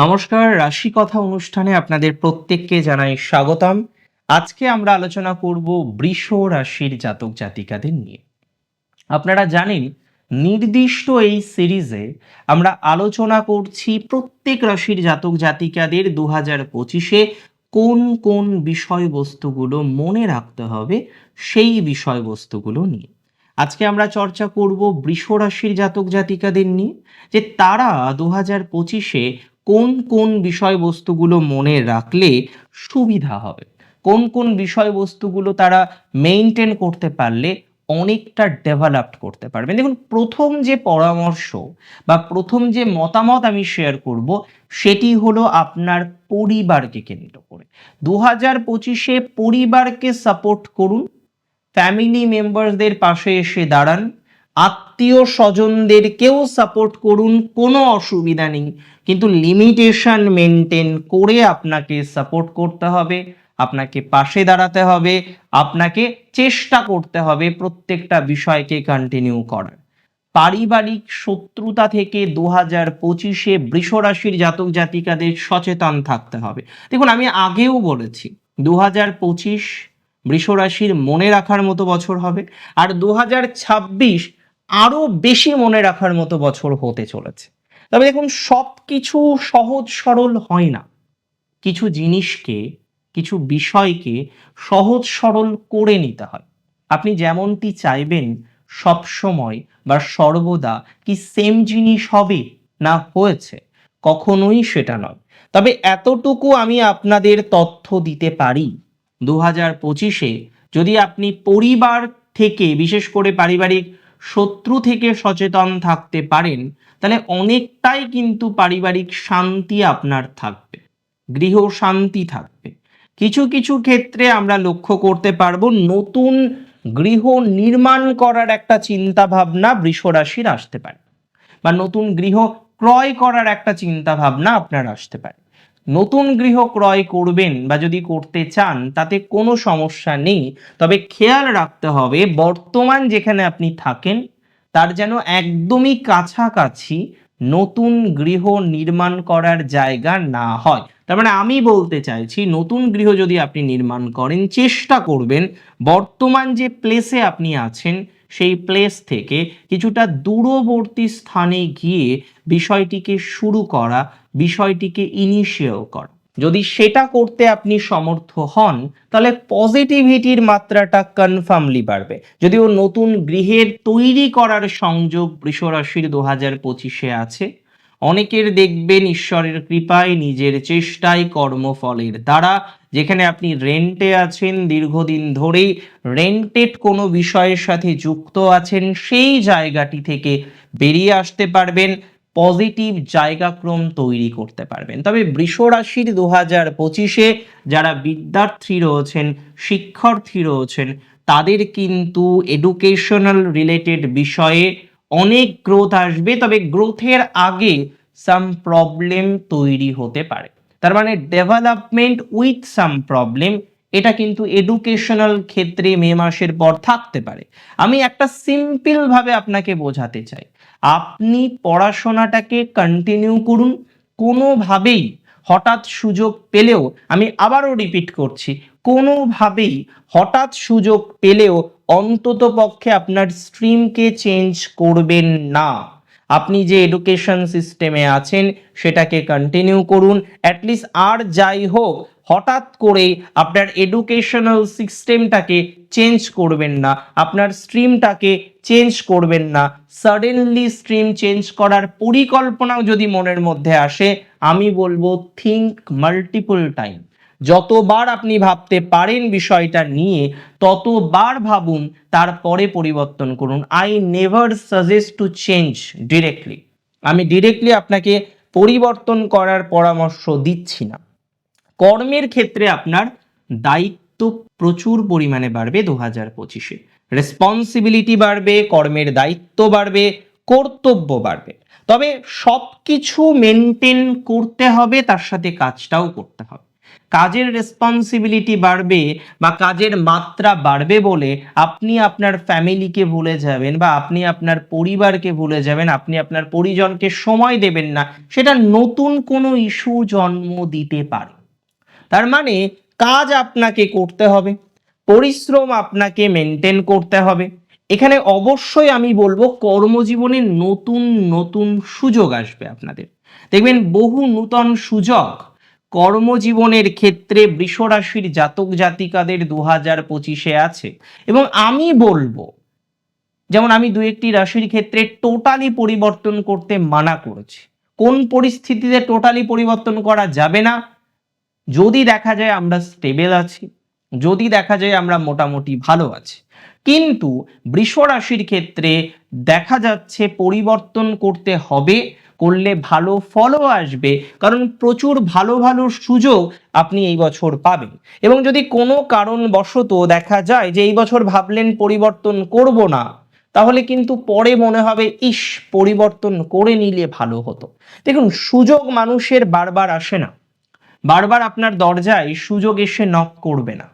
নমস্কার, রাশি কথা অনুষ্ঠানে আপনাদের প্রত্যেককে জানাই স্বাগতম। আজকে আমরা আলোচনা করব বৃষ রাশির জাতক জাতিকাদের নিয়ে। আপনারা জানেন, নির্দিষ্ট এই সিরিজে আমরা আলোচনা করছি প্রত্যেক রাশির জাতক জাতিকাদের দু হাজার পঁচিশে কোন কোন বিষয়বস্তুগুলো মনে রাখতে হবে সেই বিষয়বস্তুগুলো নিয়ে। আজকে আমরা চর্চা করব বৃষ রাশির জাতক জাতিকাদের নিয়ে, যে তারা দু হাজার পঁচিশে কোন কোন বিষয়বস্তুগুলো মনে রাখলে সুবিধা হবে? কোন কোন বিষয়বস্তুগুলো তারা মেনটেন করতে পারলে অনেকটা ডেভেলপড করতে পারবেন দেখুন, প্রথম যে পরামর্শ বা প্রথম যে মতামত আমি শেয়ার করব, সেটি হলো আপনার পরিবারকে কেন্দ্র করে। দু হাজার পঁচিশে পরিবারকে সাপোর্ট করুন ফ্যামিলি মেম্বারসদের পাশে এসে দাঁড়ান আত্মীয় স্বজনদেরকেও সাপোর্ট করুন, কোনো অসুবিধা নেই। কিন্তু লিমিটেশন মেনটেন করে আপনাকে সাপোর্ট করতে হবে, আপনাকে পাশে দাঁড়াতে হবে, আপনাকে চেষ্টা করতে হবে প্রত্যেকটা বিষয়কে কন্টিনিউ করার। পারিবারিক শত্রুতা থেকে দু হাজার পঁচিশে বৃষরাশির জাতক জাতিকাদের সচেতন থাকতে হবে। দেখুন, আমি আগেও বলেছি দু হাজার পঁচিশ বৃষরাশির মনে রাখার মতো বছর হবে আর দু হাজার ছাব্বিশ আরও বেশি মনে রাখার মতো বছর হতে চলেছে। তবে দেখুন সব কিছু সহজ সরল হয় না। কিছু জিনিসকে, কিছু বিষয়কে সহজ সরল করে নিতে হয়। আপনি যেমনটি চাইবেন সব সময় বা সর্বদা কি সেম জিনিস হবে? না, হয়েছে। কখনোই সেটা নয়। তবে এতটুকু আমি আপনাদের তথ্য দিতে পারি। দু হাজার পঁচিশে যদি আপনি পরিবার থেকে, বিশেষ করে পারিবারিক শত্রু থেকে সচেতন থাকতে পারেন, তাহলে অনেকটাই কিন্তু পারিবারিক শান্তি আপনার থাকবে, গৃহ শান্তি থাকবে। কিছু কিছু ক্ষেত্রে আমরা লক্ষ্য করতে পারব, নতুন গৃহ নির্মাণ করার একটা চিন্তা ভাবনা বৃষরাশির আসতে পারে, বা নতুন গৃহ ক্রয় করার একটা চিন্তা ভাবনা আপনার আসতে পারে। নতুন গৃহ ক্রয় করবেন বা যদি করতে চান, তাতে কোনো সমস্যা নেই। তবে খেয়াল রাখতে হবে, বর্তমান যেখানে আপনি থাকেন, তার যেন একদমই কাছাকাছি নতুন গৃহ নির্মাণ করার জায়গা না হয়। তার মানে আমি বলতে চাইছি, নতুন গৃহ যদি আপনি নির্মাণ করেন, চেষ্টা করবেন, বর্তমান যে প্লেসে আপনি আছেন সেই প্লেস থেকে কিছুটা দূরবর্তী স্থানে গিয়ে বিষয়টিকে শুরু করা, বিষয়টিকে ইনিশিয়াল করা। যদি সেটা করতে আপনি সমর্থ হন, তাহলে পজিটিভিটির মাত্রাটা কনফার্মলি বাড়বে। যদিও নতুন গৃহের তৈরি করার সংযোগ বৃষরাশির দু হাজার পঁচিশে আছে অনেকের দেখবেন ঈশ্বরের কৃপায় নিজের চেষ্টায় কর্মফলের দ্বারা যেখানে আপনি রেন্টে আছেন, দীর্ঘদিন ধরেই রেন্টেড কোনো বিষয়ের সাথে যুক্ত আছেন, সেই জায়গাটি থেকে বেরিয়ে আসতে পারবেন পজিটিভ জায়গাক্রম তৈরি করতে পারবেন। তবে বৃষ রাশির দু হাজার পঁচিশে যারা বিদ্যার্থী রয়েছেন, শিক্ষার্থী রয়েছেন, তাদের কিন্তু এডুকেশনাল রিলেটেড বিষয়ে অনেক গ্রোথ আসবে, তবে গ্রোথের আগে সাম প্রবলেম তৈরি হতে পারে। তার মানে ডেভেলপমেন্ট উইথ সাম প্রবলেম এটা কিন্তু এডুকেশনাল ক্ষেত্রে মে মাসের পর থাকতে পারে। আমি একটা সিম্পল ভাবে আপনাকে বোঝাতে চাই। আপনি পড়াশোনাটাকে কন্টিনিউ করুন, কোনোভাবেই হঠাৎ সুযোগ পেলেও আমি আবারও রিপিট করছি। কোনোভাবেই হঠাৎ সুযোগ পেলেও অন্তত পক্ষে আপনার স্ট্রিমকে চেঞ্জ করবেন না। আপনি যে এডুকেশন সিস্টেমে আছেন, সেটাকে কন্টিনিউ করুন। অ্যাটলিস্ট আর যাই হোক হঠাৎ করে আপনার এডুকেশনাল সিস্টেমটাকে চেঞ্জ করবেন না, আপনার স্ট্রিমটাকে চেঞ্জ করবেন না সাডেনলি স্ট্রিম চেঞ্জ করার পরিকল্পনাও যদি মনের মধ্যে আসে, আমি বলব থিঙ্ক মাল্টিপল টাইম যতবার আপনি ভাবতে পারেন বিষয়টা নিয়ে, ততবার ভাবুন, তারপরে পরিবর্তন করুন। I never suggest to change directly আমি ডিরেক্টলি আপনাকে পরিবর্তন করার পরামর্শ দিচ্ছি না। কর্মের ক্ষেত্রে আপনার দায়িত্ব প্রচুর পরিমাণে বাড়বে দু হাজার পঁচিশে। রেসপন্সিবিলিটি বাড়বে, কর্মের দায়িত্ব বাড়বে, কর্তব্য বাড়বে। তবে সব কিছু মেনটেন করতে হবে, তার সাথে কাজটাও করতে হবে। কাজের রেসপন্সিবিলিটি বাড়বে বা কাজের মাত্রা বাড়বে বলে আপনি আপনার ফ্যামিলিকে ভুলে যাবেন বা আপনি আপনার পরিবারকে ভুলে যাবেন, আপনি আপনার পরিজনকে সময় দেবেন না, সেটা নতুন কোনো ইস্যু জন্ম দিতে পারে। তার মানে কাজ আপনাকে করতে হবে, পরিশ্রম আপনাকে মেনটেন করতে হবে। এখানে অবশ্যই আমি বলব কর্মজীবনে নতুন নতুন সুযোগ আসবে আপনাদের। দেখবেন বহু নূতন সুযোগ কর্মজীবনের ক্ষেত্রে বৃষরাশির জাতক জাতিকাদের দু হাজার পঁচিশে আছে। এবং আমি বলব, যেমন আমি দু একটি রাশির ক্ষেত্রে টোটালি পরিবর্তন করতে মানা করেছি। কোন পরিস্থিতিতে টোটালি পরিবর্তন করা যাবে না যদি দেখা যায় আমরা স্টেবেল আছি, যদি দেখা যায় আমরা মোটামুটি ভালো আছি। কিন্তু বৃষ রাশির ক্ষেত্রে দেখা যাচ্ছে পরিবর্তন করতে হবে, করলে ভালো ফলও আসবে, কারণ প্রচুর ভালো ভালো সুযোগ আপনি এই বছর পাবেন। এবং যদি কোনো কারণবশত দেখা যায় যে এই বছর ভাবলেন পরিবর্তন করব না, তাহলে কিন্তু পরে মনে হবে, ইস, পরিবর্তন করে নিলে ভালো হতো। দেখুন, সুযোগ মানুষের বারবার আসে না। বারবার আপনার দরজায় সুযোগ এসে নক করবে না।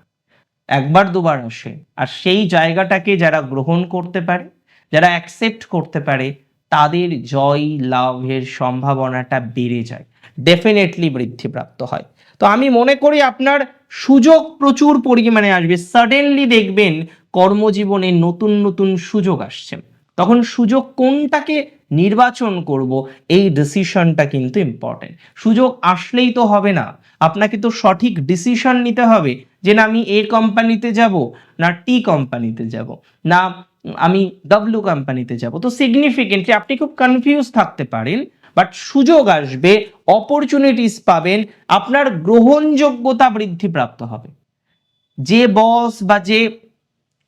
একবার দুবার আসে। আর সেই জায়গাটাকে যারা গ্রহণ করতে পারে, যারা অ্যাকসেপ্ট করতে পারে, তাদের জয় লাভের সম্ভাবনাটা বেড়ে যায়। ডেফিনেটলি বৃদ্ধিপ্রাপ্ত হয়। তো আমি মনে করি আপনার সুযোগ প্রচুর পরিমাণে আসবে। সাডেনলি দেখবেন কর্মজীবনে নতুন নতুন সুযোগ আসছে। তখন সুযোগ কোনটাকে নির্বাচন করব, এই ডিসিশনটা কিন্তু ইম্পর্টেন্ট সুযোগ আসলেই তো হবে না। আপনাকে তো সঠিক ডিসিশন নিতে হবে যে না, আমি এ কোম্পানিতে যাব না টি কোম্পানিতে যাব, না আমি ডাব্লিউ কোম্পানিতে যাব। তো সিগনিফিকেন্টলি আপনি খুব কনফিউজ থাকতে পারেন বাট সুযোগ আসবে অপরচুনিটিস পাবেন, আপনার গ্রহণযোগ্যতা বৃদ্ধিপ্রাপ্ত হবে। যে বস বা যে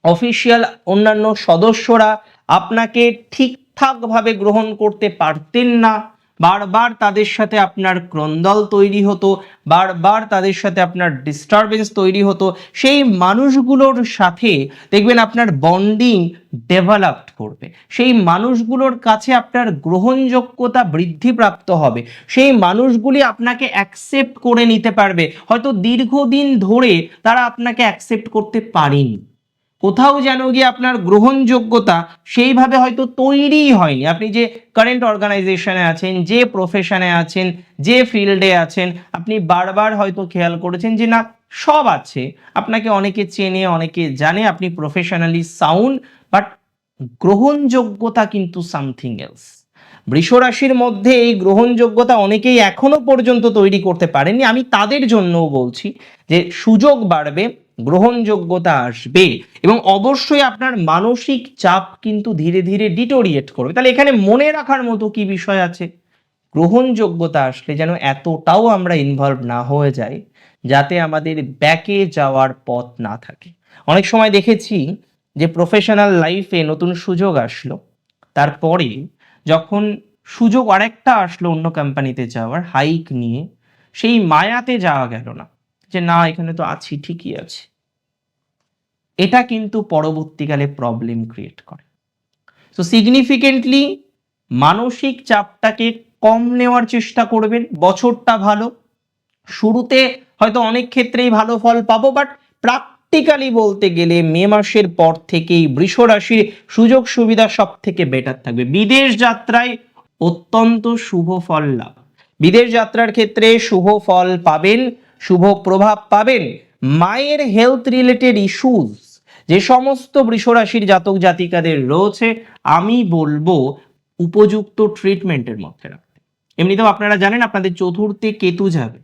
অফিসিয়াল অন্যান্য সদস্যরা আপনাকে ঠিকঠাকভাবে গ্রহণ করতে পারতেন না। বারবার তাদের সাথে আপনার ক্রন্দল তৈরি হতো, বারবার তাদের সাথে আপনার ডিস্টারবেন্স তৈরি হতো। সেই মানুষগুলোর সাথে দেখবেন আপনার বন্ডিং ডেভেলপড করবে। সেই মানুষগুলোর কাছে আপনার গ্রহণযোগ্যতা বৃদ্ধিপ্রাপ্ত হবে। সেই মানুষগুলি আপনাকে অ্যাকসেপ্ট করে নিতে পারবে। হয়তো দীর্ঘদিন ধরে তারা আপনাকে অ্যাকসেপ্ট করতে পারেনি। কোথাও যেন গিয়ে আপনার গ্রহণযোগ্যতা সেইভাবে হয়তো তৈরিই হয়নি। আপনি যে কারেন্ট অর্গানাইজেশনে আছেন, যে প্রফেশনে আছেন, যে ফিল্ডে আছেন, আপনি বারবার হয়তো খেয়াল করেছেন যে না, সব আছে। আপনাকে অনেকে চেনে, অনেকে জানে, আপনি প্রফেশনালি সাউন্ড বাট গ্রহণযোগ্যতা কিন্তু সামথিং এলস বৃষরাশির মধ্যে এই গ্রহণযোগ্যতা অনেকেই এখনও পর্যন্ত তৈরি করতে পারেনি আমি তাদের জন্যও বলছি যে সুযোগ বাড়বে। গ্রহণযোগ্যতা আসবে এবং অবশ্যই আপনার মানসিক চাপ কিন্তু ধীরে ধীরে ডিটোরিয়েট করবে। তাহলে এখানে মনে রাখার মতো কি বিষয় আছে? গ্রহণযোগ্যতা আসলে যেন এতটাও আমরা ইনভলভ না হয়ে যাই, যাতে আমাদের ব্যাকে যাওয়ার পথ না থাকে। অনেক সময় দেখেছি যে প্রফেশনাল লাইফে নতুন সুযোগ আসলো, তারপরে যখন সুযোগ আরেকটা আসলো অন্য কোম্পানিতে যাওয়ার হাইক নিয়ে, সেই মায়াতে যাওয়া গেল না। যে না, এখানে তো আছি, ঠিকই আছে। এটা কিন্তু পরবর্তীকালে প্রবলেম ক্রিয়েট করে। তো সিগনিফিকেন্টলি মানসিক চাপটাকে কম নেওয়ার চেষ্টা করবেন, বছরটা ভালো। শুরুতে হয়তো অনেক ক্ষেত্রেই ভালো ফল পাবো বাট প্র্যাকটিক্যালি বলতে গেলে মে মাসের পর থেকেই বৃষ রাশির সুযোগ সুবিধা সব থেকে বেটার থাকবে। বিদেশ যাত্রায় অত্যন্ত শুভ ফল লাভ। বিদেশ যাত্রার ক্ষেত্রে শুভ ফল পাবেন শুভ প্রভাব পাবেন মায়ের হেলথ রিলেটেড ইস্যুস যে সমস্ত বৃষরাশির জাতক জাতিকাদের রয়েছে, আমি বলব উপযুক্ত ট্রিটমেন্টের মধ্যে রাখতে। এমনিতেও আপনারা জানেন, আপনাদের চতুর্থে কেতু যাবে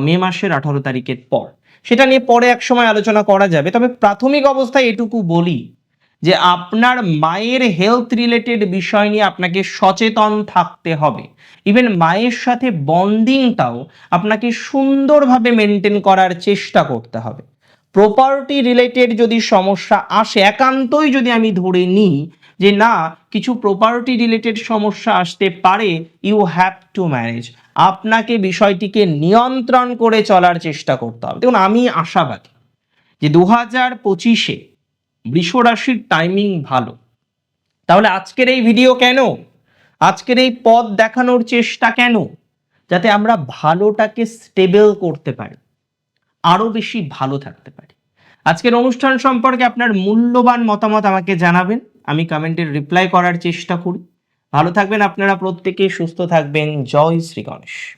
মে মাসের আঠারো তারিখের পর। সেটা নিয়ে পরে এক সময় আলোচনা করা যাবে, তবে প্রাথমিক অবস্থায় এটুকু বলি যে আপনার মায়ের হেলথ রিলেটেড বিষয় নিয়ে আপনাকে সচেতন থাকতে হবে। ইভেন মায়ের সাথে বন্ডিংটাও আপনাকে সুন্দরভাবে মেনটেন করার চেষ্টা করতে হবে। প্রপার্টি রিলেটেড যদি সমস্যা আসে, একান্তই যদি আমি ধরে নিই যে না, কিছু প্রপার্টি রিলেটেড সমস্যা আসতে পারে ইউ হ্যাভ টু ম্যানেজ আপনাকে বিষয়টিকে নিয়ন্ত্রণ করে চলার চেষ্টা করতে হবে। দেখুন, আমি আশাবাদী যে দু হাজার পঁচিশে বৃষ রাশির টাইমিং ভালো। তাহলে আজকের এই ভিডিও কেন? আজকের এই পথ দেখানোর চেষ্টা কেন? যাতে আমরা ভালোটাকে স্টেবল করতে পারি। আরও বেশি ভালো থাকতে পারি। আজকের অনুষ্ঠান সম্পর্কে আপনার মূল্যবান মতামত আমাকে জানাবেন। আমি কমেন্টের রিপ্লাই করার চেষ্টা করি। ভালো থাকবেন আপনারা প্রত্যেকে, সুস্থ থাকবেন। জয় শ্রী গণেশ।